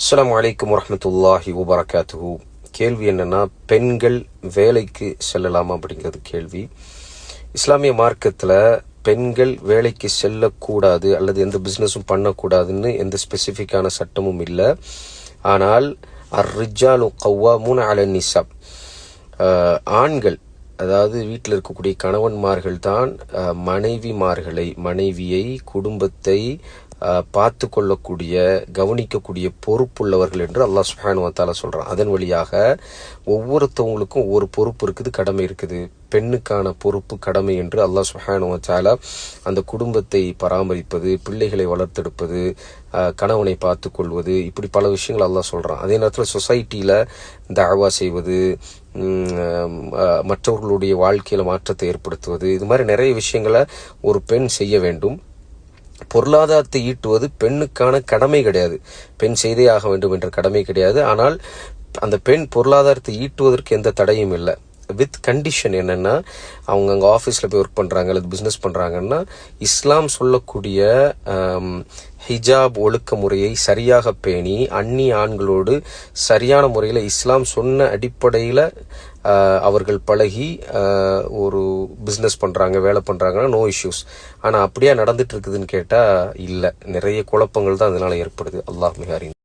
அஸ்லாம் வலைக்கம் வரமத்துல்லாஹி வபரகாத்துஹு கேள்வி என்னன்னா பெண்கள் வேலைக்கு செல்லலாமா அப்படிங்கிறது கேள்வி. இஸ்லாமிய மார்க்கத்தில் பெண்கள் வேலைக்கு செல்லக்கூடாது அல்லது எந்த பிஸ்னஸும் பண்ணக்கூடாதுன்னு எந்த ஸ்பெசிஃபிக்கான சட்டமும் இல்லை. ஆனால் அர் ரிஜாலு மூணு அல நிசா ஆண்கள் அதாவது வீட்டில் இருக்கக்கூடிய கணவன்மார்கள் தான் மனைவிமார்களை மனைவியை குடும்பத்தை பார்த்து கொள்ளக்கூடிய கவனிக்கக்கூடிய பொறுப்புள்ளவர்கள் என்று அல்லாஹ் சுஹானுவத்தால சொல்கிறான் அதன் வழியாக ஒவ்வொருத்தவங்களுக்கும் ஒவ்வொரு பொறுப்பு இருக்குது கடமை இருக்குது. பெண்ணுக்கான பொறுப்பு கடமை என்று அல்லாஹ் சுஹானுவத்தால அந்த குடும்பத்தை பராமரிப்பது பிள்ளைகளை வளர்த்தெடுப்பது கணவனை பார்த்து கொள்வது இப்படி பல விஷயங்கள் அல்லாஹ் சொல்கிறான் அதே நேரத்தில் சொசைட்டியில் தாவா செய்வது மற்றவர்களுடைய வாழ்க்கையில் மாற்றத்தை ஏற்படுத்துவது இது மாதிரி நிறைய விஷயங்களை ஒரு பெண் செய்ய வேண்டும். பொருளாதாரத்தை ஈட்டுவது பெண்ணுக்கான கடமை கிடையாது. பெண் செய்தே ஆக வேண்டும் என்ற கடமை கிடையாது. ஆனால் அந்த பெண் பொருளாதாரத்தை ஈட்டுவதற்கு எந்த தடையும் இல்லை. வித் கண்டிஷன் என்னென்னா அவங்க அங்கே ஆஃபீஸில் போய் ஒர்க் பண்ணுறாங்க அல்லது பிஸ்னஸ் பண்ணுறாங்கன்னா இஸ்லாம் சொல்லக்கூடிய ஹிஜாப் ஒழுக்க முறையை சரியாக பேணி அந்நி ஆண்களோடு சரியான முறையில் இஸ்லாம் சொன்ன அடிப்படையில் அவர்கள் பழகி ஒரு பிஸ்னஸ் பண்ணுறாங்க வேலை பண்ணுறாங்கன்னா நோ இஷ்யூஸ் ஆனால் அப்படியே நடந்துட்டு இருக்குதுன்னு கேட்டால் இல்லை. நிறைய குழப்பங்கள் தான் அதனால் ஏற்படுது. அல்லாஹ் மிகாரின்